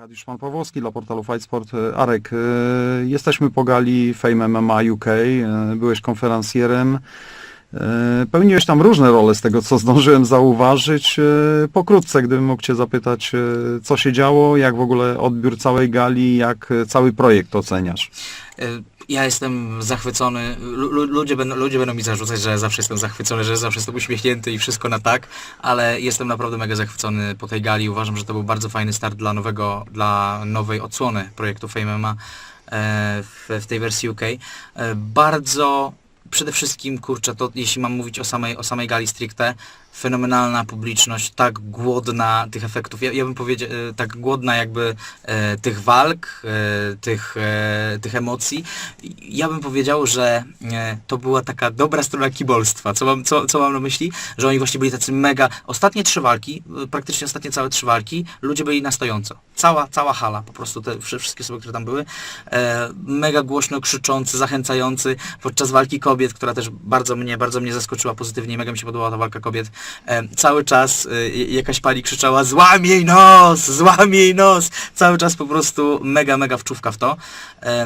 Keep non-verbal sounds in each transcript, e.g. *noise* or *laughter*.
Arkadiusz Pan Pawłowski dla portalu Fight Sport. E, Arek, e, jesteśmy po gali Fame MMA UK, e, byłeś konferencjerem, pełniłeś tam różne role z tego, co zdążyłem zauważyć. Pokrótce, gdybym mógł Cię zapytać, co się działo, jak w ogóle odbiór całej gali, jak cały projekt oceniasz? Ja jestem zachwycony. Lu- lu- ludzie, będą, ludzie będą mi zarzucać, że zawsze jestem zachwycony, że zawsze jestem uśmiechnięty i wszystko na tak, ale jestem naprawdę mega zachwycony po tej gali. Uważam, że to był bardzo fajny start dla nowego, dla nowej odsłony projektu Fame MMA e, w, w tej wersji UK. E, Bardzo przede wszystkim, kurczę, to jeśli mam mówić o samej, o samej gali stricte, fenomenalna publiczność, tak głodna tych efektów, ja, ja bym powiedział, e, tak głodna jakby e, tych walk, e, tych, e, tych emocji. Ja bym powiedział, że e, to była taka dobra strona kibolstwa. Co mam, co, co mam na myśli? Że oni właśnie byli tacy mega... Ostatnie trzy walki, e, praktycznie ostatnie całe trzy walki, ludzie byli na stojąco. Cała, cała hala, po prostu te wszy- wszystkie osoby, które tam były, e, mega głośno krzyczący, zachęcający podczas walki kobiet, która też bardzo mnie, bardzo mnie zaskoczyła pozytywnie, mega mi się podobała ta walka kobiet. Cały czas e, jakaś pani krzyczała złam jej nos, złam jej nos, cały czas po prostu mega, mega wczówka w to.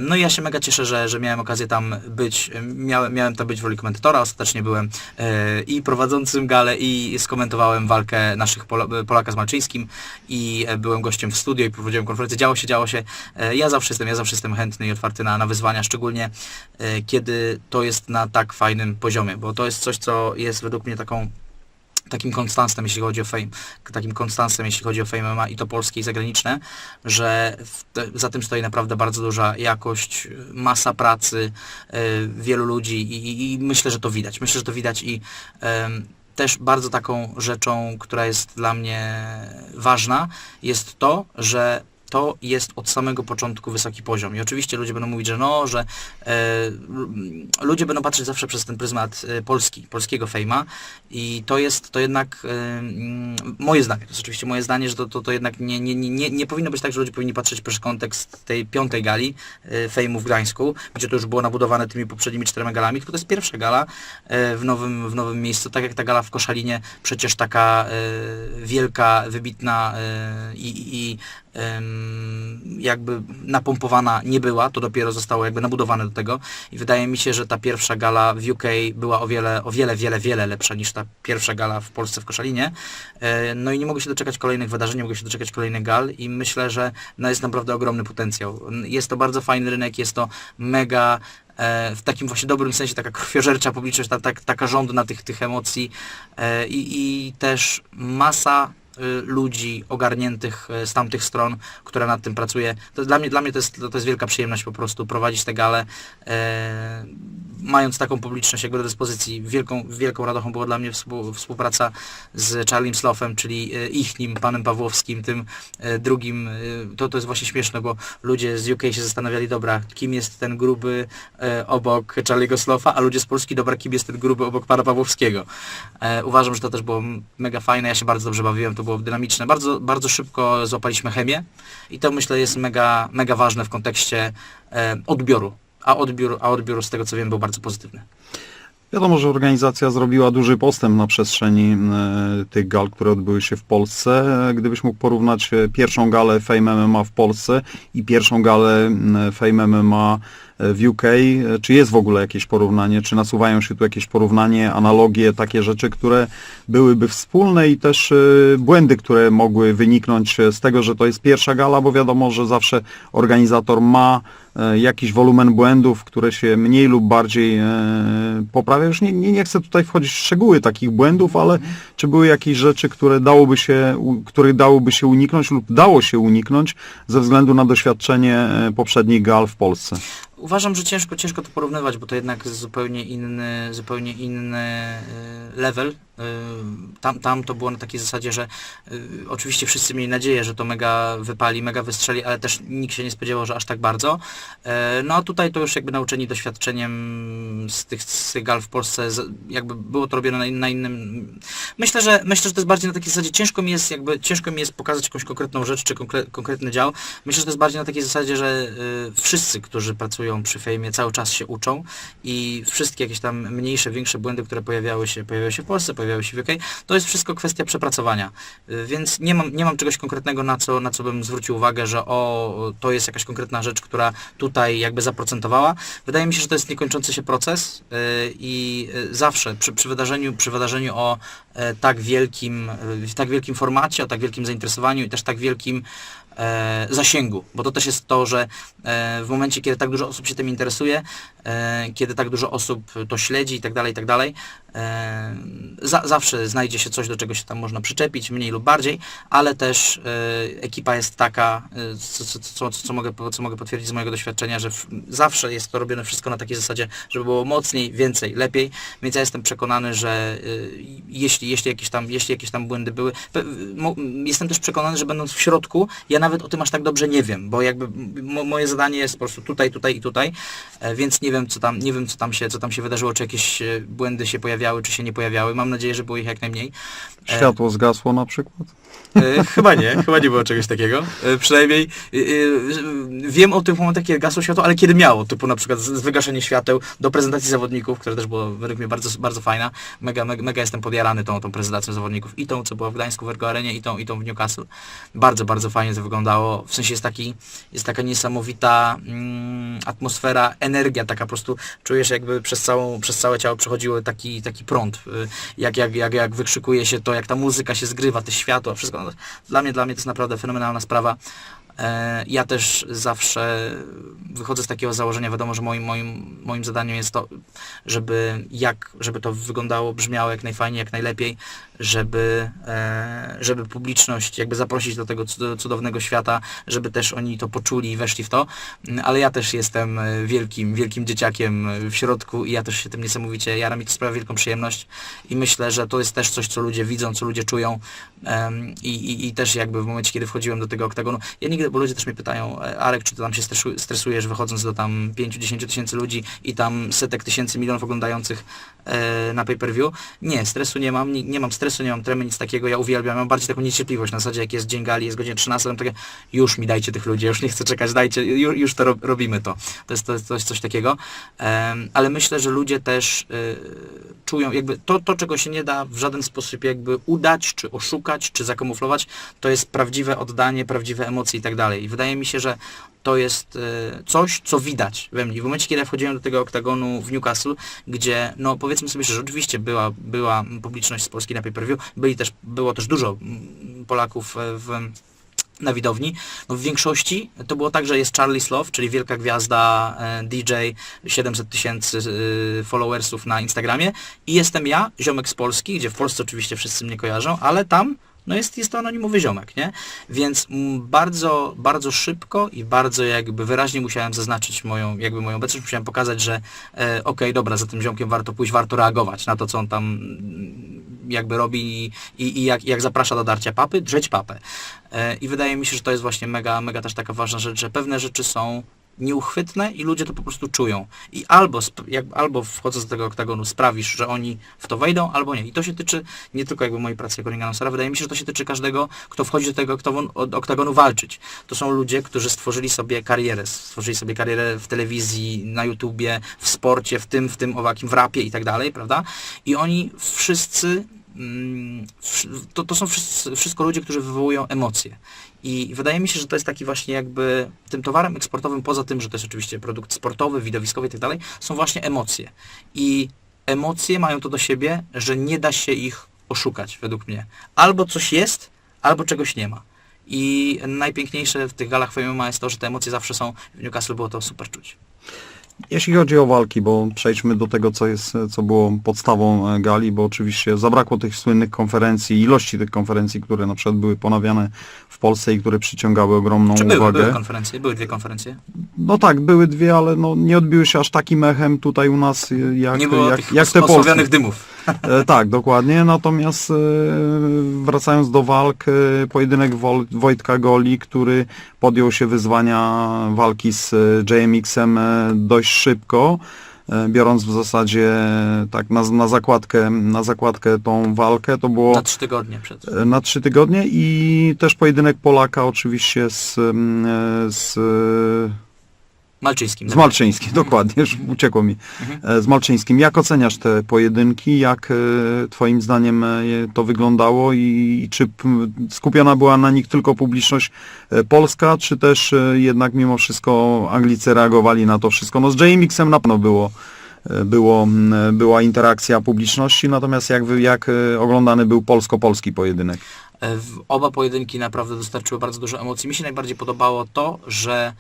No i ja się mega cieszę, że, że miałem okazję tam być, miałem, miałem tam być w roli komentatora, ostatecznie byłem e, i prowadzącym galę i skomentowałem walkę naszych Pola, Polaka z Malczyńskim i e, byłem gościem w studio i prowadziłem konferencję, działo się, działo się. E, ja zawsze jestem, ja zawsze jestem chętny i otwarty na, na wyzwania, szczególnie kiedy to jest na tak fajnym poziomie, bo to jest coś, co jest według mnie taką takim konstansem, jeśli chodzi o fame, takim konstansem, jeśli chodzi o fame MMA i to polskie i zagraniczne, że te, za tym stoi naprawdę bardzo duża jakość, masa pracy, e, wielu ludzi i, i, i myślę, że to widać. Myślę, że to widać i em, też bardzo taką rzeczą, która jest dla mnie ważna, jest to, że to jest od samego początku wysoki poziom. I oczywiście ludzie będą mówić, że no, że e, ludzie będą patrzeć zawsze przez ten pryzmat e, polski, polskiego fejma. I to jest to jednak e, moje zdanie, to jest oczywiście moje zdanie, że to, to, to jednak nie, nie, nie, nie, powinno być tak, że ludzie powinni patrzeć przez kontekst tej piątej gali e, fejmu w Gdańsku, gdzie to już było nabudowane tymi poprzednimi czterema galami, tylko to jest pierwsza gala e, w nowym, w nowym miejscu, tak jak ta gala w Koszalinie, przecież taka e, wielka, wybitna e, i, i em, jakby napompowana nie była, to dopiero zostało jakby nabudowane do tego i wydaje mi się, że ta pierwsza gala w UK była o wiele, o wiele, wiele, wiele lepsza niż ta pierwsza gala w Polsce w Koszalinie. E, No i nie mogę się doczekać kolejnych wydarzeń, nie mogę się doczekać kolejnych gal i myślę, że no jest naprawdę ogromny potencjał. Jest to bardzo fajny rynek, jest to mega e, w takim właśnie dobrym sensie taka krwiożercza publiczność, ta, ta, taka żądna tych, tych emocji e, i, i też masa ludzi ogarniętych y, z tamtych stron, która nad tym pracuje. To dla mnie, dla mnie to, jest, to jest wielka przyjemność po prostu prowadzić tę galę, e, mając taką publiczność jakby do dyspozycji. Wielką, wielką radochą była dla mnie współ, współpraca z Charlie Slofem, czyli e, ich nim, panem Pawłowskim, tym e, drugim. e, To, to jest właśnie śmieszne, bo ludzie z UK się zastanawiali, dobra, kim jest ten gruby obok Charlie'ego Slofa, a ludzie z Polski, dobra, kim jest ten gruby obok pana Pawłowskiego. E, uważam, że to też było mega fajne, ja się bardzo dobrze bawiłem, to było dynamiczne. Bardzo, bardzo szybko złapaliśmy chemię i to myślę jest mega, mega ważne w kontekście e, odbioru. A odbiór, a odbiór z tego co wiem był bardzo pozytywny. Wiadomo, że organizacja zrobiła duży postęp na przestrzeni e, tych gal, które odbyły się w Polsce. Gdybyś mógł porównać e, pierwszą galę Fame MMA w Polsce i pierwszą galę Fame MMA e, w UK, czy jest w ogóle jakieś porównanie, czy nasuwają się tu jakieś porównanie, analogie, takie rzeczy, które byłyby wspólne i też błędy, które mogły wyniknąć z tego, że to jest pierwsza gala, bo wiadomo, że zawsze organizator ma jakiś wolumen błędów, które się mniej lub bardziej e, poprawia. Już nie, nie, nie chcę tutaj wchodzić w szczegóły takich błędów, ale czy były jakieś rzeczy, które dałoby się, których dałoby się uniknąć lub dało się uniknąć ze względu na doświadczenie e, poprzednich gal w Polsce? Uważam, że ciężko, ciężko to porównywać, bo to jednak zupełnie inny, zupełnie inny e, level. E, Tam, tam to było na takiej zasadzie, że e, oczywiście wszyscy mieli nadzieję, że to mega wypali, mega wystrzeli, ale też nikt się nie spodziewał, że aż tak bardzo. No a tutaj to już jakby nauczeni doświadczeniem z tych, z gal w Polsce, jakby było to robione na, in- na innym... Myślę, że myślę, że to jest bardziej na takiej zasadzie, ciężko mi jest jakby, ciężko mi jest pokazać jakąś konkretną rzecz, czy konkre, konkretny dział. Myślę, że to jest bardziej na takiej zasadzie, że y, wszyscy, którzy pracują przy fejmie cały czas się uczą i wszystkie jakieś tam mniejsze, większe błędy, które pojawiały się, pojawiały się w Polsce, pojawiały się w UK. To jest wszystko kwestia przepracowania. Y, Więc nie mam, nie mam czegoś konkretnego, na co, na co bym zwrócił uwagę, że o, to jest jakaś konkretna rzecz, która tutaj jakby zaprocentowała. Wydaje mi się, że to jest niekończący się proces y, i y, zawsze przy, przy, wydarzeniu, przy wydarzeniu o tak wielkim, y, w tak wielkim formacie, o tak wielkim zainteresowaniu i też tak wielkim e, zasięgu, bo to też jest to, że e, w momencie, kiedy tak dużo osób się tym interesuje, e, kiedy tak dużo osób to śledzi i tak dalej, i tak dalej, e, za, zawsze znajdzie się coś, do czego się tam można przyczepić, mniej lub bardziej, ale też e, ekipa jest taka, e, co, co, co, co, mogę, co mogę potwierdzić z mojego doświadczenia, że w, zawsze jest to robione wszystko na takiej zasadzie, żeby było mocniej, więcej, lepiej, więc ja jestem przekonany, że e, jeśli, jeśli, jakieś tam, jeśli jakieś tam błędy były, jestem też przekonany, że będąc w środku, ja nawet o tym aż tak dobrze nie wiem, bo jakby mo, moje zadanie jest po prostu tutaj, tutaj i tutaj, e, więc nie wiem co tam, nie wiem co tam się, co tam się wydarzyło, czy jakieś e, błędy się pojawiały, czy się nie pojawiały. Mam nadzieję, że było ich jak najmniej. E, Światło zgasło na przykład? Chyba nie, chyba nie było czegoś takiego. Przynajmniej wiem o tym momentach, kiedy gasło światło, ale kiedy miało, typu na przykład z, wygaszenie świateł do prezentacji zawodników, która też była według mnie bardzo, bardzo fajna. Mega, mega, mega jestem podjarany tą, tą prezentacją zawodników i tą, co była w Gdańsku w Ergo Arenie i tą, i tą w Newcastle. Bardzo, bardzo fajnie to wyglądało. W sensie jest taki, jest taka niesamowita mm, atmosfera, energia taka po prostu czujesz jakby przez, całą, przez całe ciało przechodziły taki, taki prąd. Y, Jak, jak, jak, jak wykrzykuje się to, jak ta muzyka się zgrywa, te światła, wszystko. No, Dla mnie, dla mnie to jest naprawdę fenomenalna sprawa. E, Ja też zawsze wychodzę z takiego założenia, wiadomo, że moim, moim, moim zadaniem jest to, żeby, jak, żeby to wyglądało, brzmiało jak najfajniej, jak najlepiej, żeby, e, żeby publiczność jakby zaprosić do tego cud- cudownego świata, żeby też oni to poczuli i weszli w to, ale ja też jestem wielkim, wielkim dzieciakiem w środku i ja też się tym niesamowicie jaram i to sprawia wielką przyjemność i myślę, że to jest też coś, co ludzie widzą, co ludzie czują i, i, i też jakby w momencie, kiedy wchodziłem do tego oktagonu, ja nigdy, bo ludzie też mnie pytają, e, Arek, czy ty tam się stresu- stresujesz wychodząc do tam 5-10 tysięcy ludzi i tam setek tysięcy, milionów oglądających e, na pay-per-view? Nie, stresu nie mam, nie, nie mam stresu, nie mam tremy, nic takiego, ja uwielbiam, mam bardziej taką niecierpliwość na zasadzie, jak jest dzień gali, jest godzina 13, to takie, już mi dajcie tych ludzi, już nie chcę czekać, dajcie, już, już to ro- robimy to. To jest, to jest, jest coś takiego, ale myślę, że ludzie też y, czują, jakby to, to, czego się nie da w żaden sposób jakby udać, czy oszukać, czy zakamuflować, to jest prawdziwe oddanie, prawdziwe emocje i tak dalej. I wydaje mi się, że to jest y, coś, co widać we mnie. W momencie, kiedy ja wchodziłem do tego oktagonu w Newcastle, gdzie, no powiedzmy sobie, że oczywiście była, była publiczność z Polski na pay-per-view, byli też, było też dużo Polaków e, w na widowni. No w większości to było tak, że jest Charlie Slow, czyli wielka gwiazda, e, DJ, 700 tysięcy e, followersów na Instagramie i jestem ja, ziomek z Polski, gdzie w Polsce oczywiście wszyscy mnie kojarzą, ale tam no jest, jest to anonimowy ziomek, nie? Więc bardzo, bardzo szybko i bardzo jakby wyraźnie musiałem zaznaczyć moją, jakby moją obecność, musiałem pokazać, że e, okej, dobra, za tym ziomkiem warto pójść, warto reagować na to, co on tam mm, jakby robi i, i, i jak, jak zaprasza do darcia papy, drzeć papę. E, I wydaje mi się, że to jest właśnie mega, mega też taka ważna rzecz, że pewne rzeczy są nieuchwytne i ludzie to po prostu czują. I albo, jak, albo wchodząc do tego oktagonu sprawisz, że oni w to wejdą, albo nie. I to się tyczy nie tylko jakby mojej pracy jako ring wydaje mi się, że to się tyczy każdego, kto wchodzi do tego oktagonu, walczyć. To są ludzie, którzy stworzyli sobie karierę, stworzyli sobie karierę w telewizji, na YouTubie, w sporcie, w tym, w tym, owakim, w rapie i tak dalej, prawda? I oni wszyscy wsz- to, to są wszystko ludzie, którzy wywołują emocje. I wydaje mi się, że to jest taki właśnie jakby tym towarem eksportowym, poza tym, że to jest oczywiście produkt sportowy, widowiskowy i tak dalej, są właśnie emocje. I emocje mają to do siebie, że nie da się ich oszukać, według mnie. Albo coś jest, albo czegoś nie ma. I najpiękniejsze w tych galach Fame jest to, że te emocje zawsze są. W Newcastle było to super czuć. Jeśli chodzi o walki, bo przejdźmy do tego, co jest, co było podstawą e, gali, bo oczywiście zabrakło tych słynnych konferencji, ilości tych konferencji, które na przykład były ponawiane w Polsce i które przyciągały ogromną Czy były, uwagę. były konferencje? Były dwie konferencje? No tak, były dwie, ale no, nie odbiły się aż takim echem tutaj u nas, e, jak, nie było jak, tych jak te polskie. dymów. E, tak, dokładnie. Natomiast e, wracając do walk, e, pojedynek Wojtka Goli, który podjął się wyzwania walki z JMX-em dość szybko, biorąc w zasadzie tak na, na, zakładkę, na zakładkę tą walkę, to było Na trzy tygodnie przed. na trzy tygodnie i też pojedynek Polaka oczywiście z, z Malczyńskim. Z Malczyńskim, *laughs* dokładnie, już uciekło mi. Mhm. E, Z Malczyńskim. Jak oceniasz te pojedynki? Jak e, twoim zdaniem e, to wyglądało i czy skupiona była na nich tylko publiczność polska, czy też jednak mimo wszystko Anglicy reagowali na to wszystko? No z JMX-em na pewno było, było, była interakcja publiczności, natomiast jak, jak oglądany był polsko-polski pojedynek? Oba pojedynki naprawdę dostarczyły bardzo dużo emocji. Mi się najbardziej podobało to, że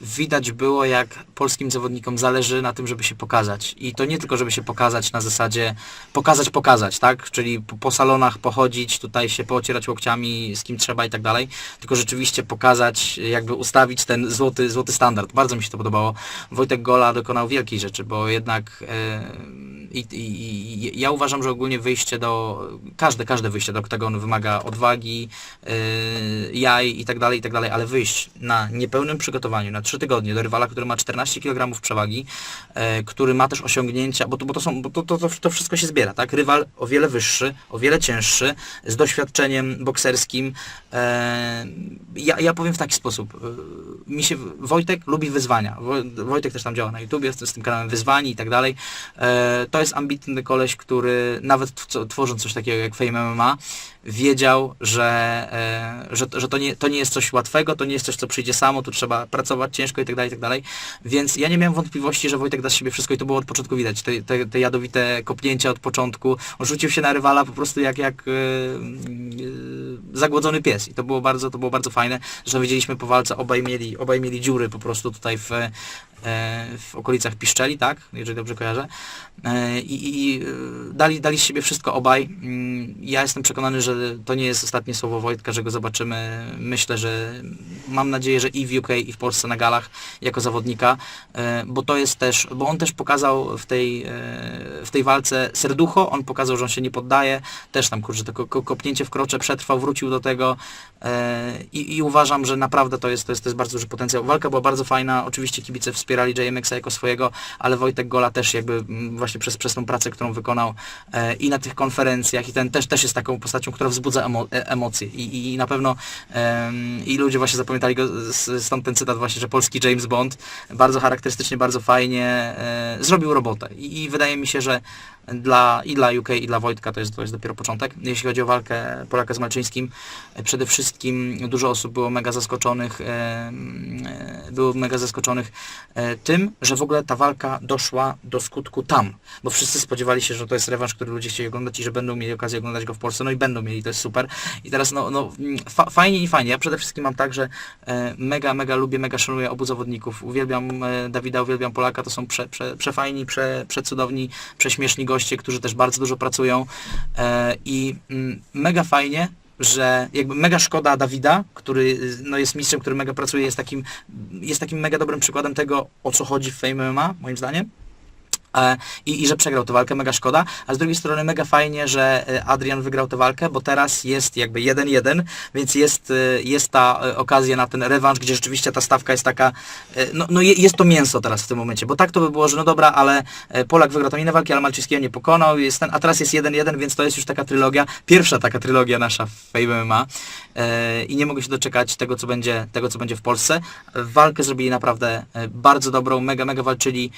widać było, jak polskim zawodnikom zależy na tym, żeby się pokazać. I to nie tylko, żeby się pokazać na zasadzie pokazać, pokazać, tak? Czyli po, salonach pochodzić, tutaj się poocierać łokciami z kim trzeba i tak dalej, tylko rzeczywiście pokazać, jakby ustawić ten złoty, złoty standard. Bardzo mi się to podobało. Wojtek Gola dokonał wielkiej rzeczy, bo jednak e, i, i, i ja uważam, że ogólnie wyjście do, każde, każde wyjście do oktagonu wymaga odwagi, yy, jaj i tak dalej, i tak dalej, ale wyjść na niepełnym przygotowaniu, na trzy tygodnie do rywala, który ma 14 kg przewagi, e, który ma też osiągnięcia, bo to, bo to, są, bo to, to, to, wszystko się zbiera, tak? Rywal o wiele wyższy, o wiele cięższy, z doświadczeniem bokserskim. E, ja, ja powiem w taki sposób. e, Mi się, Wojtek lubi wyzwania. Wo- Wojtek też tam działa na YouTubie, z, tym kanałem Wyzwani i tak dalej. To jest ambitny koleś, który nawet tw- tworząc coś takiego jak Fame MMA, wiedział, że, że, że to, nie, to nie jest coś łatwego, to nie jest coś, co przyjdzie samo, tu trzeba pracować ciężko i tak dalej, i tak dalej. Więc ja nie miałem wątpliwości, że Wojtek da z siebie wszystko i to było od początku widać. Te, te, te jadowite kopnięcia od początku. On rzucił się na rywala po prostu jak, jak e, e, zagłodzony pies. I to było bardzo, to było bardzo fajne, że widzieliśmy po walce, obaj mieli, obaj mieli dziury po prostu tutaj w, w okolicach Piszczeli, tak? Jeżeli dobrze kojarzę. E, I, i e, dali, dali z siebie wszystko obaj. Mm, Ja jestem przekonany, że to nie jest ostatnie słowo Wojtka, że go zobaczymy. Myślę, że mam nadzieję, że i w UK, i w Polsce na galach jako zawodnika, e, bo to jest też, bo on też pokazał w tej, e, w tej walce serducho, on pokazał, że on się nie poddaje, też tam kurczę, to ko- ko- kopnięcie w krocze przetrwał, wrócił do tego e, i, i uważam, że naprawdę to jest, to, jest, to jest bardzo duży potencjał. Walka była bardzo fajna, oczywiście kibice wspierali JMX-a jako swojego, ale Wojtek Gola też jakby mm, właśnie przez, przez tą pracę, którą wykonał e, i na tych konferencjach i ten też, też jest taką postacią, która wzbudza emo, e, emocje. I, i, na pewno em, i ludzie właśnie zapamiętali go, stąd ten cytat właśnie, że polski James Bond bardzo charakterystycznie, bardzo fajnie e, zrobił robotę. I, i wydaje mi się, że dla, i dla UK i dla Wojtka to jest, to jest dopiero początek. Jeśli chodzi o walkę Polaka z Malczyńskim, e, przede wszystkim dużo osób było mega zaskoczonych, e, e, było mega zaskoczonych tym, że w ogóle ta walka doszła do skutku tam, bo wszyscy spodziewali się, że to jest rewanż, który ludzie chcieli oglądać i że będą mieli okazję oglądać go w Polsce, no i będą mieli, to jest super. I teraz no, no mm, fa fajnie i fajnie. Ja przede wszystkim mam tak, że mega, mega lubię, mega szanuję obu zawodników. Uwielbiam Dawida, uwielbiam Polaka, to są prze, prze, przefajni, prze, przecudowni, prześmieszni goście, którzy też bardzo dużo pracują e, i mm, mega fajnie, że jakby mega szkoda Dawida, który y, no, jest mistrzem, który mega pracuje, jest takim, jest takim mega dobrym przykładem tego, o co chodzi w Fame MMA, moim zdaniem. E, I, I że przegrał tę walkę, mega szkoda, a z drugiej strony mega fajnie, że e, Adrian wygrał tę walkę, bo teraz jest jakby 1-1, więc jest, e, jest ta okazja na ten rewanż, gdzie rzeczywiście ta stawka jest taka, no, no je- jest to mięso teraz w tym momencie, bo tak to by było, że no dobra, ale Polak wygrał tam inne walki, ale Malczyńskiego nie pokonał, jest ten, a teraz jest 1-1, więc to jest już taka trylogia, pierwsza taka trylogia nasza w Fame MMA i nie mogę się doczekać tego, co będzie, tego, co będzie w Polsce. Walkę zrobili naprawdę bardzo dobrą, mega, mega walczyli,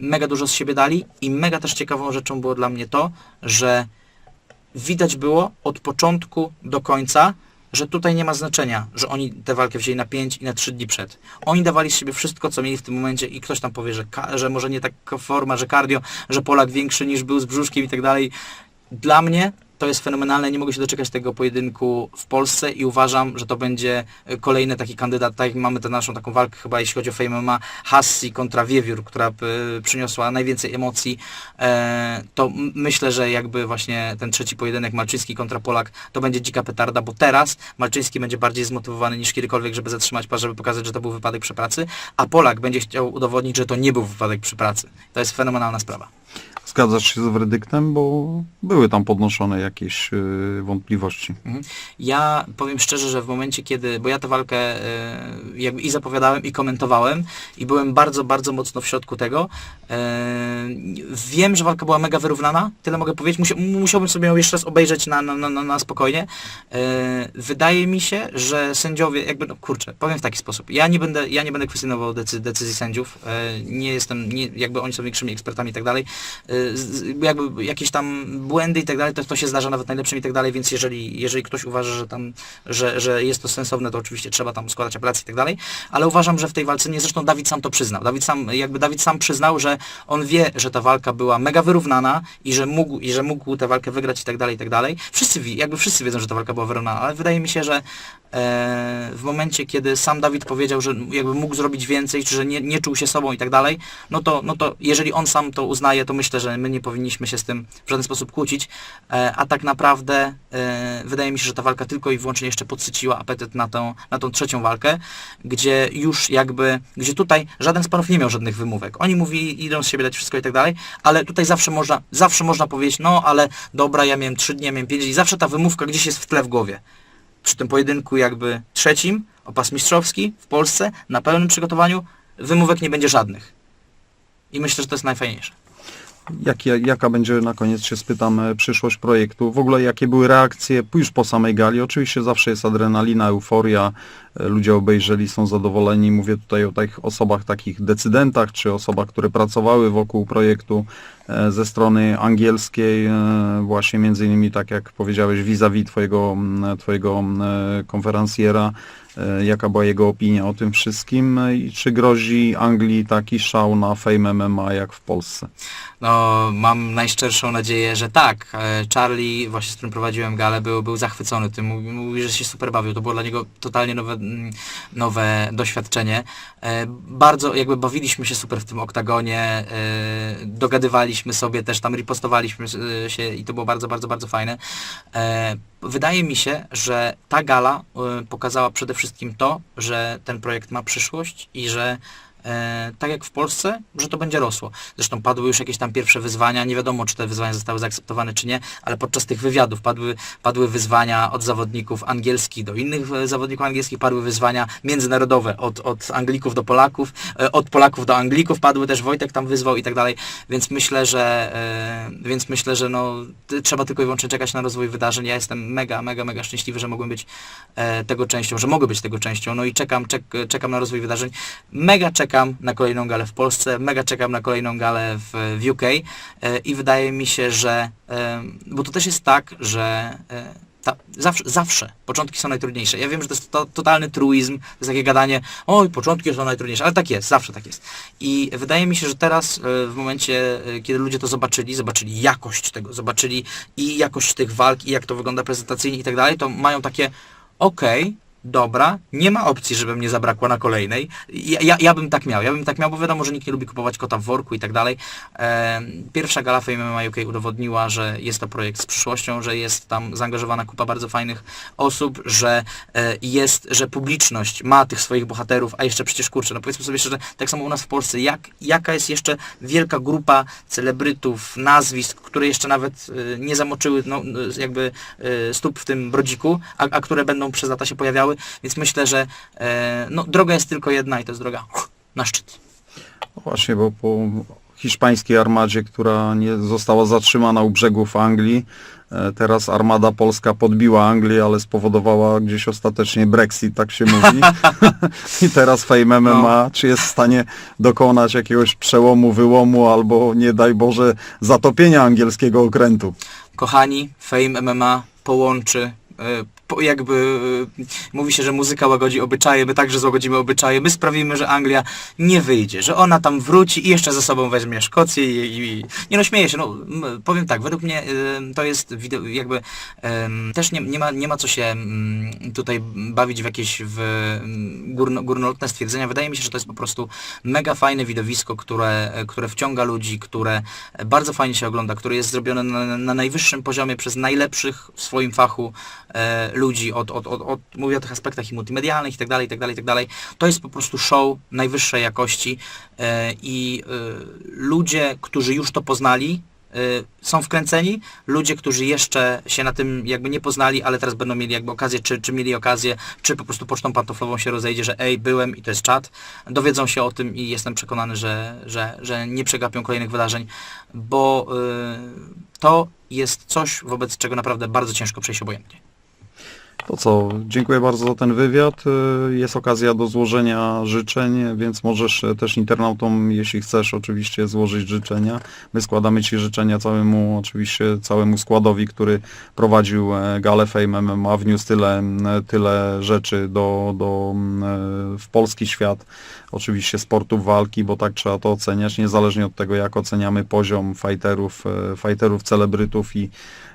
mega dużo z siebie dali i mega też ciekawą rzeczą było dla mnie to, że widać było od początku do końca, że tutaj nie ma znaczenia, że oni tę walkę wzięli na 5 i na 3 dni przed. Oni dawali z siebie wszystko, co mieli w tym momencie i ktoś tam powie, że, że może nie taka forma, że cardio, że Polak większy niż był z brzuszkiem i tak dalej. Dla mnie to jest fenomenalne, nie mogę się doczekać tego pojedynku w Polsce i uważam, że to będzie e, kolejny taki kandydat, tak jak mamy tę naszą taką walkę chyba jeśli chodzi o Fame MMA, Hassi kontra Wiewiór, która e, przyniosła najwięcej emocji, e, to myślę, że jakby właśnie ten trzeci pojedynek Malczyński kontra Polak to będzie dzika petarda, bo teraz Malczyński będzie bardziej zmotywowany niż kiedykolwiek, żeby zatrzymać pas, żeby pokazać, że to był wypadek przy pracy, a Polak będzie chciał udowodnić, że to nie był wypadek przy pracy. To jest fenomenalna sprawa. Zgadzasz się z werdyktem, bo były tam podnoszone jakieś y, wątpliwości. Mhm. Ja powiem szczerze, że w momencie, kiedy, bo ja tę walkę e, jakby i zapowiadałem, i komentowałem, i byłem bardzo, bardzo mocno w środku tego. E, wiem, że walka była mega wyrównana, tyle mogę powiedzieć. Musia, musiałbym sobie ją jeszcze raz obejrzeć na, na, na, na spokojnie. Wydaje mi się, że sędziowie, jakby, no kurczę, powiem w taki sposób. Ja nie będę, ja nie będę kwestionował decy, decyzji sędziów. Nie jestem, nie, jakby oni są większymi ekspertami i tak dalej. Jakby jakieś tam błędy i tak dalej, to, to się zdarza nawet najlepszym i tak dalej, więc jeżeli, jeżeli ktoś uważa, że tam, że, że jest to sensowne, to oczywiście trzeba tam składać apelacje i tak dalej, ale uważam, że w tej walce, nie zresztą Dawid sam to przyznał, Dawid sam, jakby Dawid sam przyznał, że on wie, że ta walka była mega wyrównana i że mógł, i że mógł tę walkę wygrać i tak dalej, i tak dalej. Wszyscy, jakby wszyscy wiedzą, że ta walka była wyrównana, ale wydaje mi się, że e, w momencie, kiedy sam Dawid powiedział, że jakby mógł zrobić więcej, czy że nie, nie czuł się sobą i tak dalej, no to, no to jeżeli on sam to uznaje, to myślę, że my nie powinniśmy się z tym w żaden sposób kłócić, e, a tak naprawdę e, wydaje mi się, że ta walka tylko i wyłącznie jeszcze podsyciła apetyt na tą, na tą trzecią walkę, gdzie już jakby, gdzie tutaj żaden z panów nie miał żadnych wymówek. Oni mówili, idą z siebie dać wszystko i tak dalej, ale tutaj zawsze można, zawsze można powiedzieć, no ale dobra, ja miałem trzy dni, ja miałem pięć dni, zawsze ta wymówka gdzieś jest w tle w głowie przy tym pojedynku jakby trzecim o pas mistrzowski w Polsce na pełnym przygotowaniu wymówek nie będzie żadnych. I myślę, że to jest najfajniejsze. Jakie, jaka będzie na koniec się spytam e, przyszłość projektu? W ogóle jakie były reakcje już po samej gali? Oczywiście zawsze jest adrenalina, euforia, e, ludzie obejrzeli, są zadowoleni. Mówię tutaj o tych osobach, takich decydentach, czy osobach, które pracowały wokół projektu ze strony angielskiej, e, właśnie między innymi tak jak powiedziałeś vis-a-vis twojego, twojego e, konferencjera. E, Jaka była jego opinia o tym wszystkim e, i czy grozi Anglii taki szał na Fame MMA jak w Polsce? No, mam najszczerszą nadzieję, że tak. E, Charlie, właśnie z którym prowadziłem galę, był, był zachwycony tym. Mówi, mówi, że się super bawił. To było dla niego totalnie nowe, nowe doświadczenie. E, Bardzo jakby bawiliśmy się super w tym oktagonie. e, Dogadywaliśmy sobie też, tam ripostowaliśmy e, się i to było bardzo, bardzo, bardzo fajne. E, Wydaje mi się, że ta gala e, pokazała przede wszystkim to, że ten projekt ma przyszłość i że e, tak jak w Polsce, że to będzie rosło. Zresztą padły już jakieś tam pierwsze wyzwania, nie wiadomo czy te wyzwania zostały zaakceptowane czy nie, ale podczas tych wywiadów padły, padły wyzwania od zawodników angielskich do innych e, zawodników angielskich, padły wyzwania międzynarodowe od, od Anglików do Polaków, e, od Polaków do Anglików, padły też Wojtek tam wyzwał i tak dalej, więc myślę, że e, więc myślę, że no, trzeba tylko i wyłącznie czekać na rozwój wydarzeń. Ja jestem mega, mega, mega szczęśliwy, że mogłem być e, tego częścią, że mogę być tego częścią, no i czekam, czek, czekam na rozwój wydarzeń. Mega czekam na kolejną galę w Polsce, mega czekam na kolejną galę w, w UK e, i wydaje mi się, że, e, bo to też jest tak, że e, ta, zawsze, zawsze początki są najtrudniejsze. Ja wiem, że to jest to, totalny truizm, to jest takie gadanie, oj, początki są najtrudniejsze, ale tak jest, zawsze tak jest. I wydaje mi się, że teraz w momencie, kiedy ludzie to zobaczyli, zobaczyli jakość tego, zobaczyli i jakość tych walk, i jak to wygląda prezentacyjnie i tak dalej, to mają takie, okej, dobra, nie ma opcji, żeby mnie zabrakło na kolejnej. Ja, ja, ja bym tak miał, ja bym tak miał, bo wiadomo, że nikt nie lubi kupować kota w worku i tak dalej. Pierwsza gala Fame MMA UK udowodniła, że jest to projekt z przyszłością, że jest tam zaangażowana kupa bardzo fajnych osób, że e, jest, że publiczność ma tych swoich bohaterów, a jeszcze przecież kurczę, no powiedzmy sobie szczerze, tak samo u nas w Polsce, jak, jaka jest jeszcze wielka grupa celebrytów, nazwisk, które jeszcze nawet e, nie zamoczyły no, jakby e, stóp w tym brodziku, a, a które będą przez lata się pojawiały, więc myślę, że e, no, droga jest tylko jedna i to jest droga na szczyt. Właśnie, bo po hiszpańskiej armadzie, która nie została zatrzymana u brzegów Anglii, e, teraz armada polska podbiła Anglię, ale spowodowała gdzieś ostatecznie Brexit, tak się mówi. *laughs* I teraz Fame MMA, czy jest w stanie dokonać jakiegoś przełomu, wyłomu, albo nie daj Boże zatopienia angielskiego okrętu. Kochani, Fame MMA połączy, e, jakby e, mówi się, że muzyka łagodzi obyczaje, my także złagodzimy obyczaje, my sprawimy, że Anglia nie wyjdzie, że ona tam wróci i jeszcze ze sobą weźmie Szkocję i, i nie no śmieję się, no powiem tak, według mnie e, to jest jakby też nie, nie, ma, nie ma co się tutaj bawić w jakieś w górno, górnolotne stwierdzenia, wydaje mi się, że to jest po prostu mega fajne widowisko, które, które wciąga ludzi, które bardzo fajnie się ogląda, które jest zrobione na, na najwyższym poziomie przez najlepszych w swoim fachu e, ludzi, od, od, od, od, mówię o tych aspektach i multimedialnych i tak dalej, i tak dalej, i tak dalej. To jest po prostu show najwyższej jakości e, i e, ludzie, którzy już to poznali, y, są wkręceni, ludzie, którzy jeszcze się na tym jakby nie poznali, ale teraz będą mieli jakby okazję, czy, czy mieli okazję, czy po prostu pocztą pantoflową się rozejdzie, że ej, byłem i to jest czat, dowiedzą się o tym i jestem przekonany, że, że, że nie przegapią kolejnych wydarzeń, bo to jest coś, wobec czego naprawdę bardzo ciężko przejść obojętnie. To co, dziękuję bardzo za ten wywiad. Y, Jest okazja do złożenia życzeń, więc możesz e, też internautom, jeśli chcesz, oczywiście złożyć życzenia. My składamy Ci życzenia całemu, oczywiście całemu składowi, który prowadził e, Galę Fame MMA, wniósł tyle, tyle rzeczy do, do, e, w polski świat, oczywiście sportów walki, bo tak trzeba to oceniać, niezależnie od tego, jak oceniamy poziom fighterów, e, fighterów, celebrytów i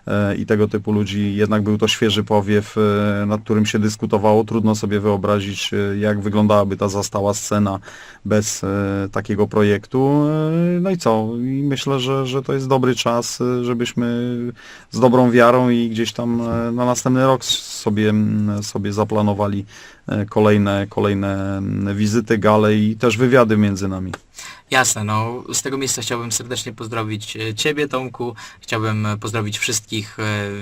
e, i tego typu ludzi. Jednak był to świeży powiew, e, nad którym się dyskutowało. Trudno sobie wyobrazić, jak wyglądałaby ta zastała scena bez takiego projektu. No i co? I myślę, że, że to jest dobry czas, żebyśmy z dobrą wiarą i gdzieś tam na następny rok sobie, m, sobie zaplanowali e, kolejne, kolejne m, wizyty, gale i też wywiady między nami. Jasne, no z tego miejsca chciałbym serdecznie pozdrowić e, Ciebie Tomku, chciałbym e, pozdrowić wszystkich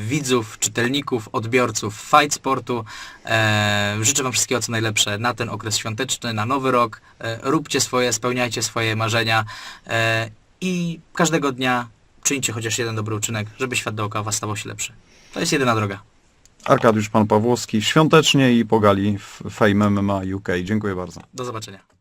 widzów, czytelników, odbiorców Fight Sportu. Życzę Wam wszystkiego co najlepsze na ten okres świąteczny, na nowy rok. Róbcie swoje, spełniajcie swoje marzenia i każdego dnia czyńcie chociaż jeden dobry uczynek, żeby świat dookoła Was stawał się lepszy. To jest jedyna droga. Arkadiusz Pan Pawłowski, świątecznie i pogali Fame MMA UK. Dziękuję bardzo. Do zobaczenia.